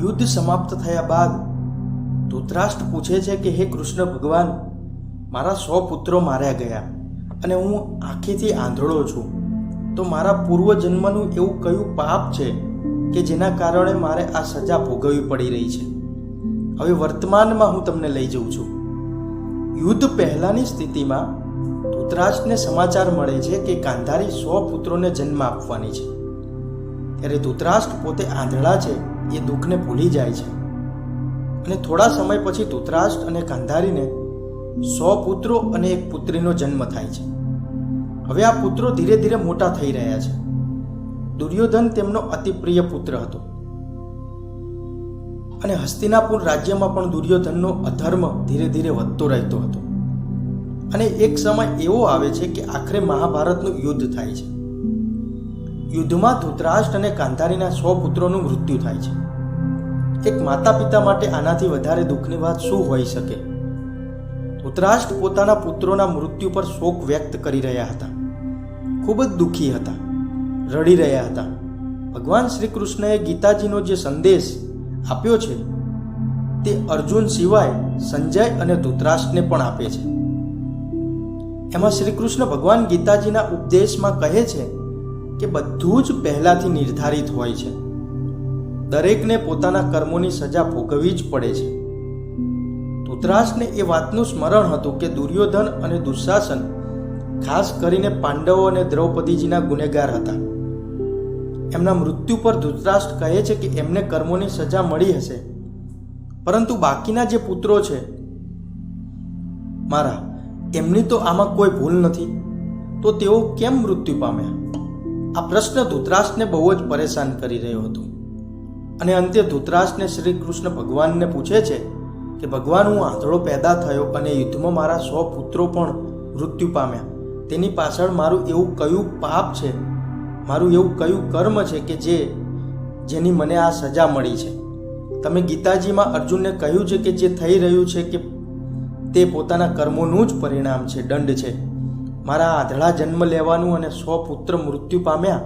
યુદ્ધ સમાપ્ત થયા બાદ ધૃતરાષ્ટ્ર પૂછે છે કે, હે કૃષ્ણ ભગવાન, મારા સો પુત્રો માર્યા ગયા અને હું આંખેથી આંધળો છું. તો મારા પૂર્વજન્મનું એવું કયું પાપ છે કે જેના કારણે મારે આ સજા ભોગવવી પડી રહી છે? હવે વર્તમાનમાં હું તમને લઈ જઉં છું. યુદ્ધ પહેલાની સ્થિતિમાં ધૃતરાષ્ટ્રને સમાચાર મળે છે કે ગાંધારી સો પુત્રોને જન્મ આપવાની છે. ત્યારે ધૃતરાષ્ટ્ર પોતે આંધળા છે એ દુઃખને ભૂલી જાય છે. અને થોડા સમય પછી ધૂતરાષ્ટ્ર અને ગાંધારીને સો પુત્રો અને એક પુત્રીનો જન્મ થાય છે. હવે આ પુત્રો ધીરે ધીરે મોટા થઈ રહ્યા છે. દુર્યોધન તેમનો અતિ પ્રિય પુત્ર હતો. અને હસ્તિનાપુર રાજ્યમાં પણ દુર્યોધનનો અધર્મ ધીરે ધીરે વધતો રહેતો હતો. અને એક સમય એવો આવે છે કે આખરે મહાભારતનું યુદ્ધ થાય છે. યુદ્ધમાં ધૃતરાષ્ટ્ર અને કાંધારીના સો પુત્રોનું મૃત્યુ થાય છે. એક માતા પિતા માટે આનાથી વધારે દુઃખની વાત શું હોઈ શકે? ધૃતરાષ્ટ્ર પોતાના પુત્રોના મૃત્યુ પર શોક વ્યક્ત કરી રહ્યા હતા. ખૂબ જ દુઃખી હતા. રડી રહ્યા હતા. ભગવાન શ્રી કૃષ્ણએ ગીતાજીનો જે સંદેશ આપ્યો છે, તે અર્જુન સિવાય સંજય અને ધૃતરાષ્ટ્રને પણ આપે છે. એમાં શ્રી કૃષ્ણ ભગવાન ગીતાજીના ઉપદેશમાં કહે છે કે બધું જ પહેલાથી નિર્ધારિત હોય છે. દરેકને પોતાના કર્મોની સજા ભોગવવી જ પડે છે. ધૃતરાષ્ટ્રને એ વાતનું સ્મરણ હતું કે દુર્યોધન અને દુશાસન ખાસ કરીને પાંડવો અને દ્રૌપદીજીના ગુનેગાર હતા. એમના મૃત્યુ પર ધૃતરાષ્ટ્ર કહે છે કે એમને કર્મોની સજા મળી હશે. પરંતુ બાકીના જે પુત્રો છે, મારા, એમની તો આમાં કોઈ ભૂલ નથી. તો તેઓ કેમ મૃત્યુ પામ્યા? આ પ્રશ્ન ધૂતરાષ્ટ્રને બહુ જ પરેશાન કરી રહ્યો હતો. અને અંતે ધૂતરાષ્ટ્રને શ્રી કૃષ્ણ ભગવાનને પૂછે છે કે, ભગવાન, હું આંધળો પેદા થયો અને યુદ્ધમાં મારા સો પુત્રો પણ મૃત્યુ પામ્યા. તેની પાછળ મારું એવું કયું પાપ છે? મારું એવું કયું કર્મ છે કે જે, જેની મને આ સજા મળી છે? તમે ગીતાજીમાં અર્જુનને કહ્યું છે કે, જે થઈ રહ્યું છે કે તે પોતાના કર્મોનું જ પરિણામ છે, દંડ છે. મારા આંધળા જન્મ લેવાનું અને સો પુત્ર મૃત્યુ પામ્યા,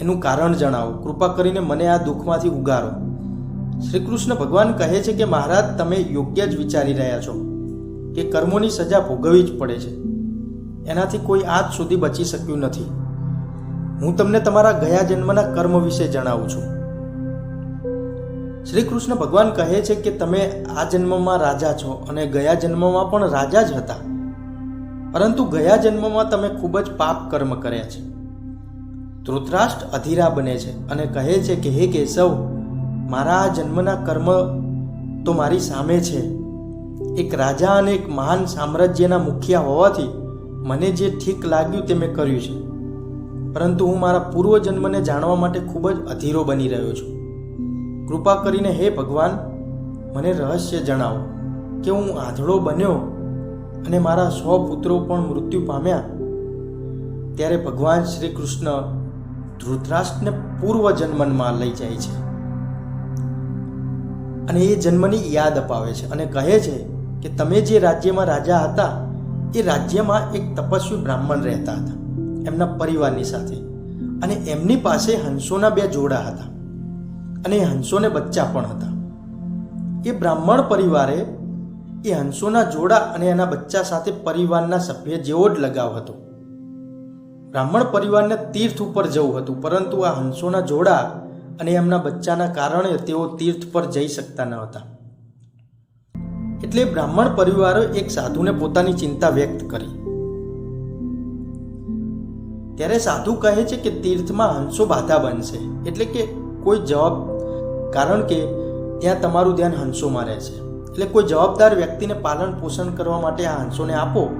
એનું કારણ જણાવો. કૃપા કરીને મને આ દુઃખમાંથી ઉગારો. શ્રી કૃષ્ણ ભગવાન કહે છે કે, મહારાજ, તમે યોગ્ય જ વિચારી રહ્યા છો કે કર્મોની સજા ભોગવવી જ પડે છે. એનાથી કોઈ આજ સુધી બચી શક્યું નથી. હું તમને તમારા ગયા જન્મના કર્મ વિશે જણાવું છું. શ્રી કૃષ્ણ ભગવાન કહે છે કે, તમે આ જન્મમાં રાજા છો અને ગયા જન્મમાં પણ રાજા જ હતા. પરંતુ ગયા જન્મમાં તમે ખૂબ જ પાપ કર્મ કર્યા છે. ધૃતરાષ્ટ્ર અધીરા બને છે અને કહે છે કે, હે કેશવ, મારા આ જન્મના કર્મ તો મારી સામે છે. એક રાજા અને એક મહાન સામ્રાજ્યના મુખિયા હોવાથી મને જે ઠીક લાગ્યું તે મેં કર્યું છે. પરંતુ હું મારા પૂર્વજન્મને જાણવા માટે ખૂબ જ અધીરો બની રહ્યો છું. કૃપા કરીને, હે ભગવાન, મને રહસ્ય જણાવો કે હું આંધળો બન્યો અને મારા સો પુત્રો પણ મૃત્યુ પામ્યા. ત્યારે ભગવાન શ્રી કૃષ્ણ ધૃતરાષ્ટ્રને પૂર્વ જન્મમાં લઈ જાય છે. અને એ જન્મની યાદ અપાવે છે અને કહે છે કે તમે જે રાજ્યમાં રાજા હતા, એ રાજ્યમાં એક તપસ્વી બ્રાહ્મણ રહેતા હતા, એમના પરિવારની સાથે. અને એમની પાસે હંસોના બે જોડા હતા અને હંસોને બચ્ચા પણ હતા. એ બ્રાહ્મણ પરિવારે એ હંસોના જોડા અને એના બચ્ચા સાથે પરિવારના સભ્ય જેવો જ લગાવ હતો. બ્રાહ્મણ પરિવારને તીર્થ ઉપર જવું હતું, પરંતુ આ હંસોના જોડા અને એમના બચ્ચાના કારણે તેઓ તીર્થ પર જઈ શકતા ન હતા. એટલે બ્રાહ્મણ પરિવારે એક સાધુને પોતાની ચિંતા વ્યક્ત કરી. ત્યારે સાધુ કહે છે કે તીર્થમાં હંસો બાધા બનશે, એટલે કે કોઈ જવાબ, કારણ કે ત્યાં તમારું ધ્યાન હંસોમાં રહે છે એટલે કોઈ જવાબદાર વ્યક્તિને પાલન પોષણ કરવા માટે આ હંસોને આપો.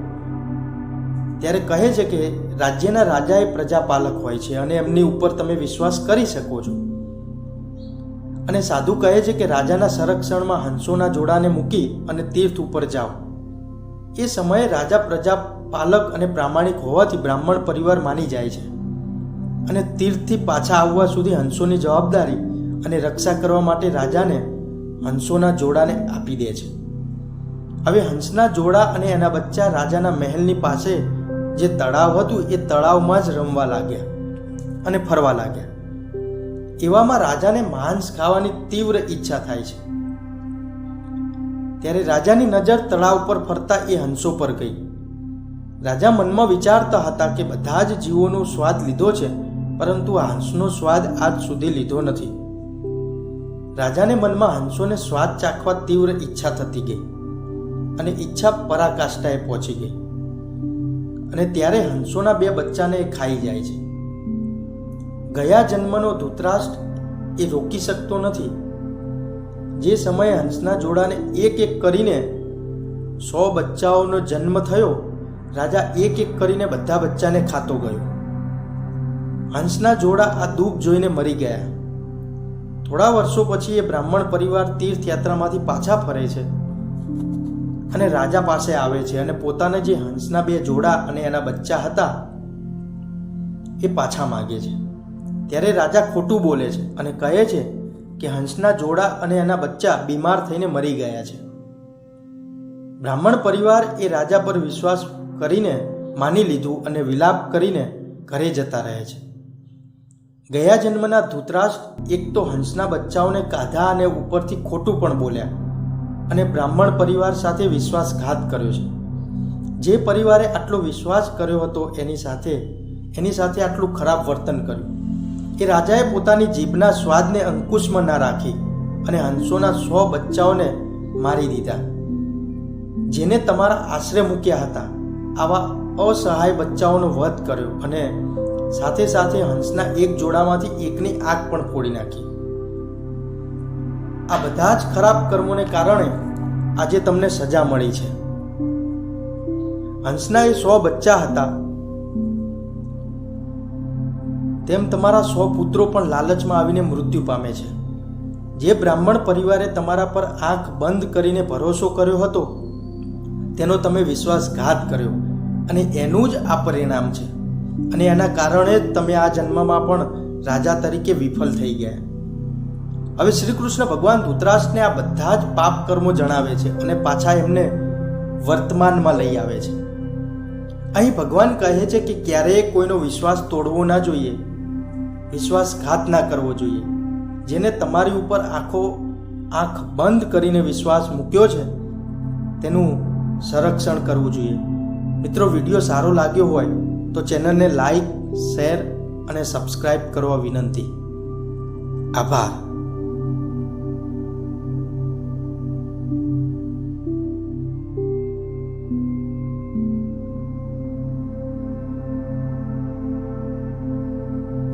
ત્યારે કહે છે કે રાજ્યના રાજા એ પ્રજાપાલક હોય છે અને એમની ઉપર તમે વિશ્વાસ કરી શકો છો. અને સાધુ કહે છે કે રાજાના સંરક્ષણમાં હંસોના જોડાને મૂકી અને તીર્થ ઉપર જાઓ. એ સમયે રાજા પ્રજાપાલક અને પ્રામાણિક હોવાથી બ્રાહ્મણ પરિવાર માની જાય છે. અને તીર્થથી પાછા આવવા સુધી હંસોની જવાબદારી અને રક્ષા કરવા માટે રાજાને હંસોના જોડાને આપી દે છે. હવે હંસના જોડા અને એના બચ્ચા રાજાના મહેલની પાસે જે તળાવ હતું, એ તળાવમાં જ રમવા લાગ્યા અને ફરવા લાગ્યા. એવામાં રાજાને માંસ ખાવાની તીવ્ર ઈચ્છા થાય છે. ત્યારે રાજાની નજર તળાવ પર ફરતા એ હંસો પર ગઈ. રાજા મનમાં વિચારતા હતા કે બધા જ જીવોનો સ્વાદ લીધો છે, પરંતુ આ હંસનો સ્વાદ આજ સુધી લીધો નથી. રાજાને મનમાં હંસોને સ્વાદ ચાખવા તીવ્ર ઈચ્છા થતી ગઈ અને ઈચ્છા પરાકાષ્ઠાએ પહોંચી ગઈ. અને ત્યારે હંસોના બે બચ્ચાને ખાઈ જાય છે. ગયા જન્મનો ધૂતરાષ્ટ્ર એ રોકી શકતો નથી. જે સમયે હંસના જોડાને એક એક કરીને સો બચ્ચાઓનો જન્મ થયો, રાજા એક એક કરીને બધા બચ્ચાને ખાતો ગયો. હંસના જોડા આ દુઃખ જોઈને મરી ગયા. થોડા વર્ષો પછી એ બ્રાહ્મણ પરિવાર તીર્થયાત્રામાંથી પાછા ફરે છે અને રાજા પાસે આવે છે અને પોતાને જે હંસના બે જોડા અને એના બચ્ચા હતા, એ પાછા માગે છે. ત્યારે રાજા ખોટું બોલે છે અને કહે છે કે હંસના જોડા અને એના બચ્ચા બીમાર થઈને મરી ગયા છે. બ્રાહ્મણ પરિવાર એ રાજા પર વિશ્વાસ કરીને માની લીધું અને વિલાપ કરીને ઘરે જતા રહે છે. ગયા જન્મના ધૂતરાજ એક તો હંસના બચ્ચાઓને કાઢા અને ઉપરથી ખોટું પણ બોલ્યા અને બ્રાહ્મણ પરિવાર સાથે વિશ્વાસઘાત કર્યો છે. જે પરિવારે આટલો વિશ્વાસ કર્યો હતો એની સાથે એની સાથે આટલું ખરાબ વર્તન કર્યું. એ રાજાએ પોતાની જીભના સ્વાદને અંકુશમાં ના રાખી અને હંસોના સો બચ્ચાઓને મારી દીધા. જેને તમારા આશરે મૂક્યા હતા, આવા અસહાય બચ્ચાઓનો વધ કર્યો અને સાથે સાથે હંસના એક જોડામાંથી એકની આંખ પણ ફોડી નાખી. આ બધા જ ખરાબ કર્મોને કારણે આજે તમને સજા મળી છે. હંસના એ સો બચ્ચા હતા. તેમ તમારા સો પુત્રો પણ લાલચમાં આવીને મૃત્યુ પામે છે. જે બ્રાહ્મણ પરિવારે તમારા પર આંખ બંધ કરીને ભરોસો કર્યો હતો, તેનો તમે વિશ્વાસઘાત કર્યો અને એનું જ આ પરિણામ છે. અને એના કારણે જ તમે આ જન્મમાં પણ રાજા તરીકે વિફલ થઈ ગયા. હવે શ્રી કૃષ્ણ ભગવાન ધૂતરાષ્ટ્રને આ બધા જ પાપ કર્મો જણાવે છે અને પાછા એમને વર્તમાનમાં લઈ આવે છે. અહીં ભગવાન કહે છે કે ક્યારેય કોઈનો વિશ્વાસ તોડવો ના જોઈએ, વિશ્વાસઘાત ના કરવો જોઈએ. જેને તમારી ઉપર આંખો આંખ બંધ કરીને વિશ્વાસ મૂક્યો છે, તેનું સંરક્ષણ કરવું જોઈએ. મિત્રો, વીડિયો સારો લાગ્યો હોય તો ચેનલને લાઈક શેર અને સબસ્ક્રાઈબ કરવા વિનંતી. આભાર.